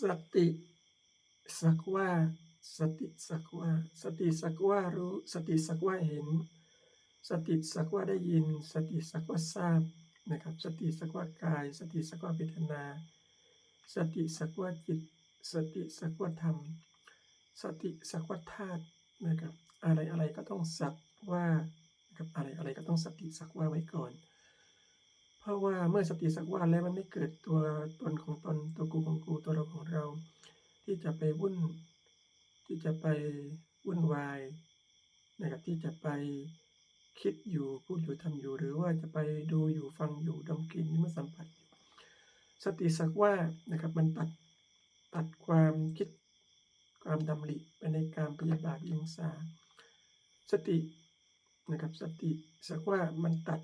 สติ สักว่า สติสักว่า สติสักว่ารู้ สติสักว่าเห็น สติสักว่าได้ยิน สติสักว่าทราบนะครับสติสักว่ากาย สติสักว่าเวทนา สติสักว่าจิต สติสักว่าธรรม สติสักว่าธาตุนะครับอะไรอะไรก็ต้องสักว่านะครับอะไรอะไรก็ต้องสติสักว่าไว้ก่อน เพราะว่าเมื่อสติสักว่าแล้วมันไม่เกิดตัวตนของตนตัวกูของกูตัวเราของเรา ที่จะไปวุ่น ที่จะไปวุ่นวายนะครับที่จะไปคิดอยู่พูดอยู่ทำอยู่ หรือว่าจะไปดูอยู่ฟังอยู่ดมกลิ่นเมื่อสัมผัสอยู่สติสักว่านะครับมันตัดตัดความคิดความดำริไปในการพยาบาทยิงสาสตินะครับสติสักว่ามันตัด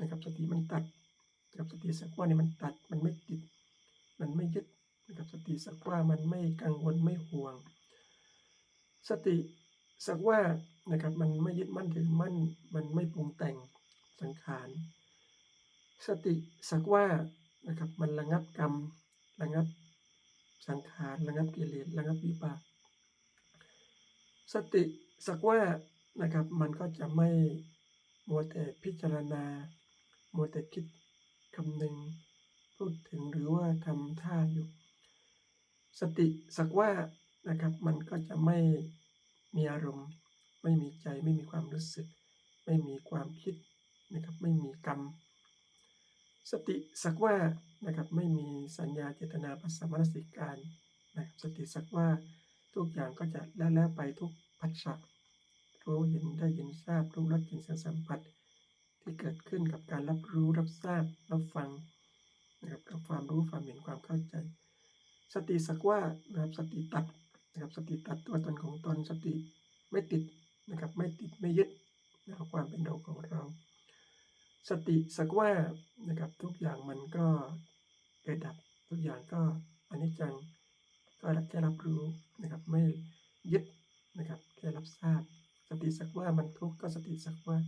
นะครับสติมันตัด นะครับสติสักว่านี่มันตัดมันไม่ติด มันไม่ยึดนะครับสติสักว่ามันไม่กังวลไม่ห่วง สติสักว่านะครับมันไม่ยึดมั่นถือมั่นมันไม่ปรุงแต่งสังขาร สติสักว่านะครับมันระงับกรรมระงับสังขารระงับกิเลสระงับวิบาก สติสักว่านะครับมันก็จะไม่มัวแต่พิจารณามัวแต่คิด คำนึงพูดถึงหรือว่าทำท่าอยู่ สติสักว่านะครับมันก็จะไม่มีอารมณ์ ไม่มีใจไม่มีความรู้สึก ไม่มีความคิดนะครับไม่มีกรรม สติสักว่านะครับไม่มีสัญญาเจตนาภาษามนสิการนะครับสติสักว่าทุกอย่างก็จะแล้วแล้วไปทุกผัสสะรู้เห็นได้ยินทราบรู้รสกลิ่นเสียงสัมผัส ที่เกิดขึ้นกับการรับรู้รับทราบรับฟังนะครับกับความรู้ความเห็นความเข้าใจ สติสักว่านะครับสติตัดนะครับสติตัดตัวตนของตนสติไม่ติดนะครับไม่ติดไม่ยึดนะครับความเป็นเราของเรา สติสักว่านะครับทุกอย่างมันก็เกิดดับทุกอย่างก็อนิจจังก็แค่รับรู้นะครับไม่ยึดนะครับแค่รับทราบ สติสักว่ามันทุกข์ก็สติสักว่า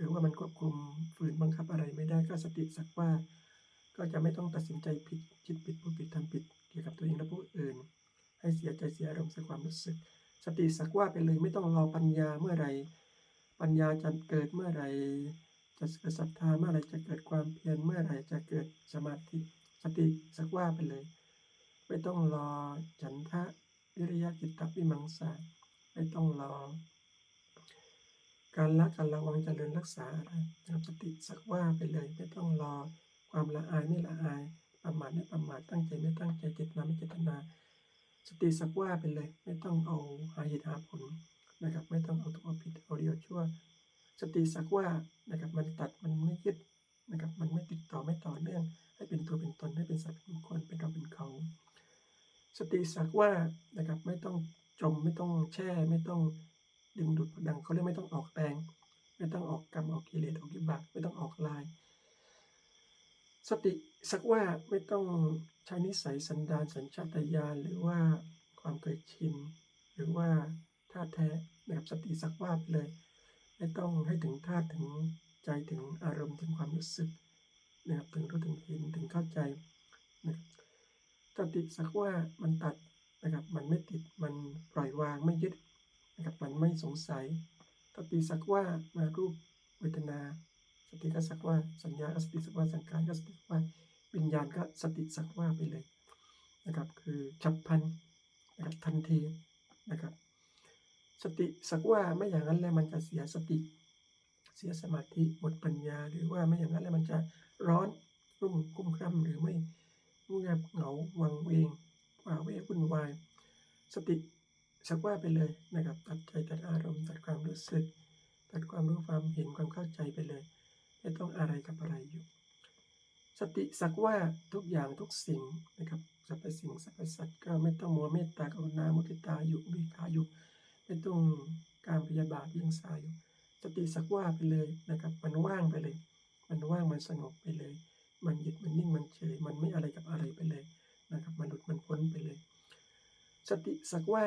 หรือว่ามันควบคุมฝืนบังคับอะไรไม่ได้ก็สติสักว่า ก็จะไม่ต้องตัดสินใจผิดคิดผิดพูดผิดทำผิด เกี่ยวกับตัวเองและผู้อื่น ให้เสียใจเสียอารมณ์เสียความรู้สึก สติสักว่าไปเลยไม่ต้องรอปัญญาเมื่อไหรปัญญาจะเกิดเมื่อไหรจะเกิดศรัทธาเมื่อไหรจะเกิดความเพียรเมื่อไหรจะเกิดสมาธิสติสักว่าไปเลย ไม่ต้องรอฉันทะวิริยะจิตตวิมังสาไม่ต้องรอ การละการระวังเจริญรักษาอะไรสติสักว่าไปเลยไม่ต้องรอ ความละอายไม่ละอาย ประมาทไม่ประมาทตั้งใจไม่ตั้งใจเจตนาไม่เจตนา สติสักว่าไปเลย ไม่ต้องเอาหาเหตุหาผลนะครับ ไม่ต้องเอาถูกเอาผิดเอาเดีเอาชั่ว สติสักว่านะครับมันตัดมันไม่ยึดนะครับมันไม่ติดต่อไม่ต่อเนื่อง ให้เป็นตัวเป็นตนให้เป็นสัตว์เป็นคคลเป็นเราเป็นเขา สติสักว่านะครับไม่ต้องจมไม่ต้องแช่ไม่ต้อง ดึงดูดผดังเขาเรียกไม่ต้องออกแรงไม่ต้องออกกรรมออกกิเลสออกกิบากไม่ต้องออกลาย สติสักว่าไม่ต้องใช้นิสัยสันดานสัญชาตญาณหรือว่าความเคยชินหรือว่าท่าแท้นะครับสติสักว่าไปเลย ไม่ต้องให้ถึงท่าถึงใจถึงอารมณ์ถึงความรู้สึกนะครับถึงรู้ถึงเห็นถึงเข้าใจนะครับสติสักว่ามันตัดนะครับมันไม่ติดมันปล่อยวางไม่ยึด นะครับมันไม่สงสัยสติสักว่ามารูปเวทนา สติก็สักว่าสัญญาก็สติสักว่าสังขารก็สติสักว่าวิญญาณก็สติสักว่าไปเลยนะครับคือฉับพลันนะครับทันทีนะครับสติสักว่าไม่อย่างนั้นแล้วมันจะเสียสติ เสียสมาธิหมดปัญญา หรือว่าไม่อย่างนั้นแล้วมันจะร้อนรุ่มกุ้มคร่ำหรือไม่เงียบเหงาวังเวงว่าเววุ่นวาย สติ สักว่าไปเลยนะครับ ตัดใจตัดอารมณ์ตัดความรู้สึก ตัดความรู้ความเห็นความเข้าใจไปเลย ไม่ต้องอะไรกับอะไรอยู่ สติสักว่าทุกอย่างทุกสิ่งนะครับสรรพสิ่งสรรพสัตว์ก็ไม่ต้องมัวเมตตากรุณามุทิตาอยู่อุเบกขาอยู่ ไม่ต้องการพยาบาทยิงสายอยู่สติสักว่าไปเลยนะครับ มันว่างไปเลย มันว่างมันสงบไปเลย มันหยุดมันนิ่งมันเฉย มันไม่อะไรกับอะไรไปเลยนะครับ มันหลุดมันพ้นไปเลย สติสักว่า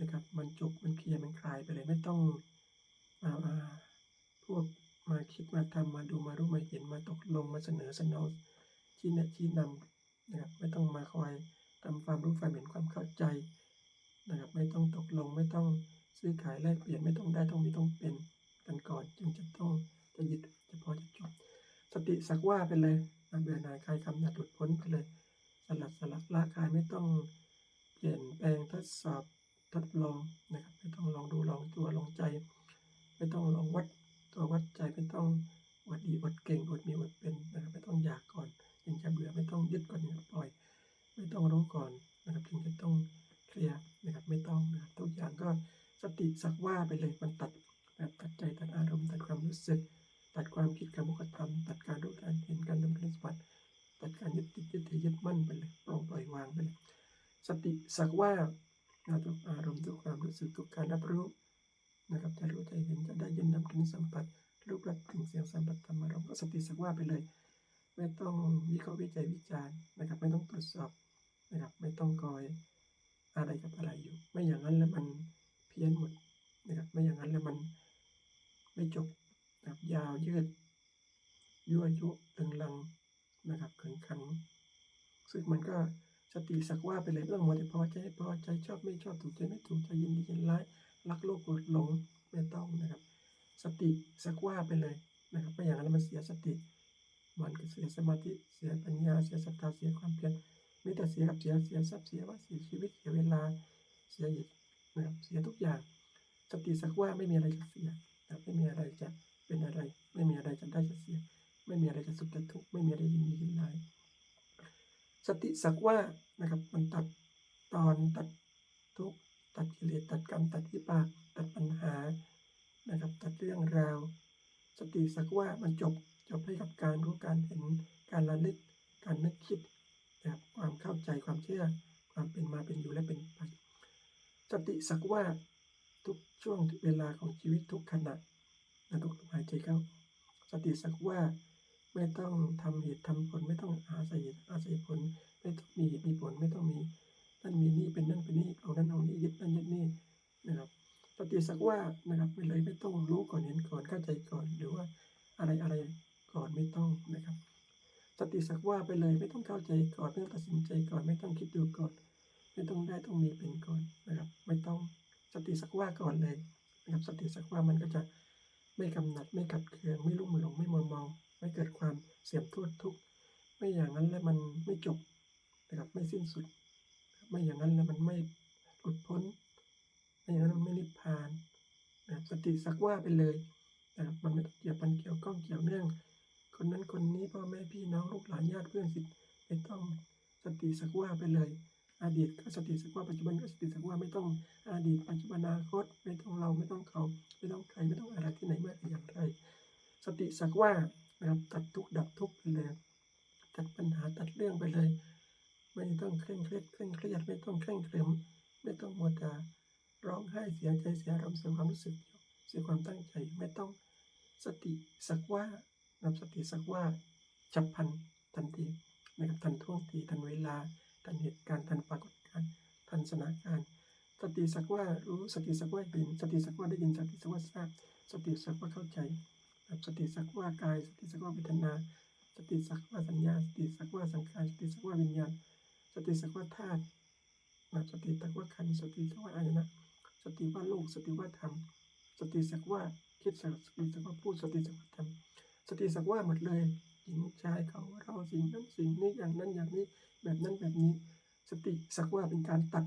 นะครับ มันจบมันเคลียร์มันคลายไปเลยไม่ต้องมามาพวกมาคิดมาทำมาดูมารู้มาเห็นมาตกลงมาเสนอเสนอชี้แนะชี้นำนะครับ ไม่ต้องมาคอยทำความรู้ความเห็นความเข้าใจนะครับ ไม่ต้องตกลงไม่ต้องซื้อขายแลกเปลี่ยนไม่ต้องได้ต้องมีต้องเป็นกันก่อนจึงจะต้องจะยึดจะพอจะจบสติสักว่าไปเลยนะเบื่อหน่ายคลายคำหนัดหลุดพ้นไปเลย สลัดสลัดละคายไม่ต้องเปลี่ยนแปลงทดสอบ ทดลองนะครับไม่ต้องลองดูลองตัวลองใจ ไม่ต้องลองวัดตัววัดใจไม่ต้องวัดดีวัดเก่งวัดมีวัดเป็นนะครับไม่ต้องอยากก่อนจึงจะเบื่อไม่ต้องยึดก่อนจึงจะปล่อย ไม่ต้องรู้ก่อนนะครับจึงจะต้องเคลียร์นะครับไม่ต้องนะครับทุกอย่างก็สติสักว่าไปเลยมันตัดแบบตัดใจตัดอารมณ์ตัดความรู้สึก ตัดความคิดการมุขธรรมตัดการรู้การเห็นการดำเนินสบัติตัดการยึดติดยึดถือยึดมั่นไปเลยปล่องปล่อยวางไปเลยสติสักว่า นะทุกอารมณ์ทุกความรู้สึกทุกการรับรู้นะครับจะรู้ใจเห็นจะได้ยินดำกินสัมผัสรูปรสกลิ่นเสียงสัมผัสธรรมารมณ์ก็สติสักว่าไปเลย ไม่ต้องวิเคราะห์วิจัยวิจารณ์นะครับ ไม่ต้องตรวจสอบนะครับ ไม่ต้องคอยอะไรกับอะไรอยู่ ไม่อย่างนั้นแล้วมันเพี้ยนหมดนะครับ ไม่อย่างนั้นแล้วมันไม่จบนะครับยาวยืดยั่วยุตึงลังนะครับขึงขังซึ่งมันก็ สติสักว่าไปเลยไม่ต้องมัวแต่พอใจพอใจชอบไม่ชอบถูกใจไม่ถูกใจยินดียินร้ายรักโลภโกรธหลงไม่ต้องนะครับ สติสักว่าไปเลยนะครับไม่อย่างนั้นมันเสียสติมันก็เสียสมาธิเสียปัญญาเสียศรัทธาเสียความเพียรมีแต่เสียกับเสียเสียทรัพย์เสียว่าเสียชีวิตเสียเวลาเสียอีกนะครับเสียทุกอย่าง สติสักว่าไม่มีอะไรจะเสียนะครับไม่มีอะไรจะเป็นอะไร ไม่มีอะไรจะได้จะเสีย ไม่มีอะไรจะสุขจะทุกข์ไม่มีอะไรยินดียินร้าย สติสักว่านะครับ มันตัดตอนตัดทุกตัดกิเลสตัดกรรมตัดวิบากตัดปัญหานะครับ ตัดเรื่องราว สติสักว่ามันจบจบให้กับการรู้การเห็นการระลึกการนึกคิดนะครับความเข้าใจความเชื่อความเป็นมาเป็นอยู่และเป็นไปสติสักว่าทุกช่วงเวลาของชีวิตทุกขณะนะทุกลมหายใจเข้า สติสักว่า ไม่ต้องทำเหตุทำผลไม่ต้องอาศัยเหตุอาศัยผล ไม่ต้องมีเหตุมีผลไม่ต้องมีนั่นมีนี่เป็นนั่นเป็นนี่เอานั่นเอานี่ยึดนั่นยึดนี่นะครับสติสักว่านะครับไปเลยไม่ต้องรู้ก่อนเห็นก่อนเข้าใจก่อนหรือว่าอะไรอะไรก่อนไม่ต้องนะครับสติสักว่าไปเลยไม่ต้องเข้าใจก่อนไม่ต้องตัดสินใจก่อนไม่ต้องคิดดูก่อน ไม่ต้องได้ต้องมีเป็นก่อนนะครับ ไม่ต้องสติสักว่าก่อนเลยนะครับสติสักว่ามันก็จะไม่กำหนัดไม่กัดเคืองไม่ลุ่มหลงไม่มัวเมา ไม่เกิดความเสียมโทษทุกข์ไม่อย่างนั้นแล้วมันไม่จบนะครับไม่สิ้นสุด ไม่อย่างนั้นแล้วมันไม่หลุดพ้น ไม่อย่างนั้นมันไม่นิพพานนะครับสติสักว่าไปเลยนะครับมันไม่เกี่ยวพันเกี่ยวข้องเกี่ยวเนื่อง คนนั้นคนนี้พ่อแม่พี่น้องลูกหลานญาติเพื่อนสิทธิ์ไม่ต้องสติสักว่าไปเลย อดีตก็สติสักว่าปัจจุบันก็สติสักว่าไม่ต้องอดีตปัจจุบันอนาคตไม่ต้องเราไม่ต้องเขา ไม่ต้องใครไม่ต้องอะไรที่ไหนเมื่อไรอย่างไร สติสักว่า นะครับตัดทุกดับทุกเลยตัดปัญหาตัดเรื่องไปเลย ไม่ต้องเคร่งเครียดเคร่งเครียดไม่ต้องเคร่งเครียมไม่ต้องมัวแต่ร้องไห้เสียใจเสียอารมณ์เสียความรู้สึกเสียความตั้งใจไม่ต้องสติสักว่านำสติสักว่าฉับพันทันทีนะครับทันท่วงทีทันเวลาทันเหตุการณ์ทันปรากฏการณ์ทันสถานการณ์สติสักว่ารู้สติสักว่าเห็นสติสักว่าได้ยินสติสักว่าทราบสติสักว่าเข้าใจ นะครับสติสักว่ากาย สติสักว่าเวทนา สติสักว่าสัญญา สติสักว่าสังขารสติสักว่าวิญญาณ สติสักว่าธาตุนะสติสักว่าขันธ์สติสักว่าอายนะสติว่าโลกสติว่าธรรมสติสักว่าคิดสักสติสักว่าพูดสติสักว่าทำสติสักว่าหมดเลยหญิงชายเขาเราสิ่งนั้นสิ่งนี้อย่างนั้นอย่างนี้แบบนั้นแบบนี้ สติสักว่าเป็นการตัด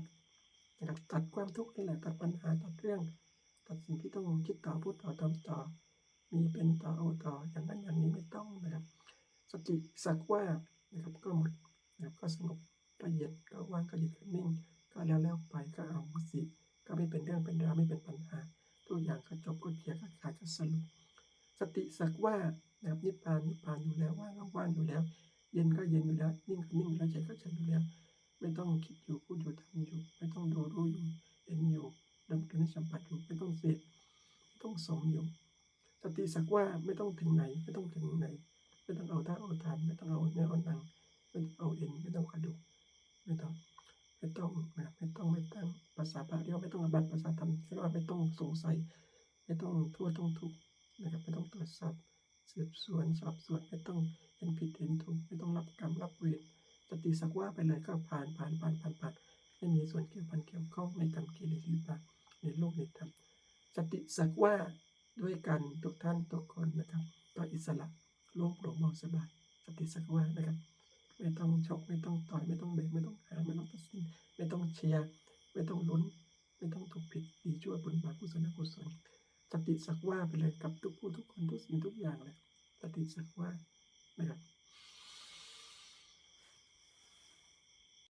นะครับตัดความทุกข์นี่แหละตัดปัญหาตัดเรื่อง ตัดสิ่งที่ต้องคิดต่อพูดต่อทำต่อ มีเป็นต่อเอาต่ออย่างนั้นอย่างนี้ไม่ต้องนะครับ สติสักว่านะครับก็หมดนะครับก็สงบละเอียดก็ว่างก็หยุดก็นิ่ง ก็แล้วแล้วไปก็เอาสิก็ไม่เป็นเรื่องเป็นราวไม่เป็นปัญหาทุกอย่างก็จบก็เคลียร์ก็ขายก็สรุปสติสักว่านะครับนิพพานนิพพานอยู่แล้วว่างก็ว่างอยู่แล้ว เย็นก็เย็นอยู่แล้วนิ่งก็นิ่งอยู่แล้วใจก็ใจอยู่แล้ว ไม่ต้องคิดอยู่พูดอยู่ทำอยู่ ไม่ต้องดูรู้อยู่เห็นอยู่ดำเนินสัมผัสอยู่ไม่ต้องเสพไม่ต้องสมอยู่ สติสักว่าไม่ต้องถึงไหน ไม่ต้องถึงไหน ไม่ต้องเอาท่าเอาทานไม่ต้องเอาเนื้อเอาหนังไม่ต้องเอาเอ็นไม่ต้องกระดูกไม่ต้องไม่ต้องนะครับไม่ต้องไม่ตั้งภาษาบาลีเรียกว่าไม่ต้องอบัตภาษาธรรมเรียกว่าไม่ต้องสงสัย ไม่ต้องทั่วต้องทุกนะครับไม่ต้องตรวจสอบสืบสวนสอบสวนไม่ต้องเห็นผิดเห็นถูกไม่ต้องรับกรรมรับเวรสติสักว่าไปเลยก็ผ่านผ่านผ่านผ่านผ่านไม่มีส่วนเกี่ยวพันเกี่ยวข้องในกรรมกิเลสวิบากในโลกในธรรมสติสักว่า ด้วยกันทุกท่านทุกคนนะครับ ต่ออิสระโล่งโปร่งเบาสบายสติสักว่านะครับ ไม่ต้องชกไม่ต้องต่อยไม่ต้องเบรกไม่ต้องหาไม่ต้องตัดสิน ไม่ต้องเชียร์ไม่ต้องลุ้น ไม่ต้องถูกผิดดีชั่วบุญบาปกุศลกุศลสติสักว่าไปเลยกับทุกผู้ทุกคนทุกสิ่งทุกอย่างเลยสติสักว่านะครับ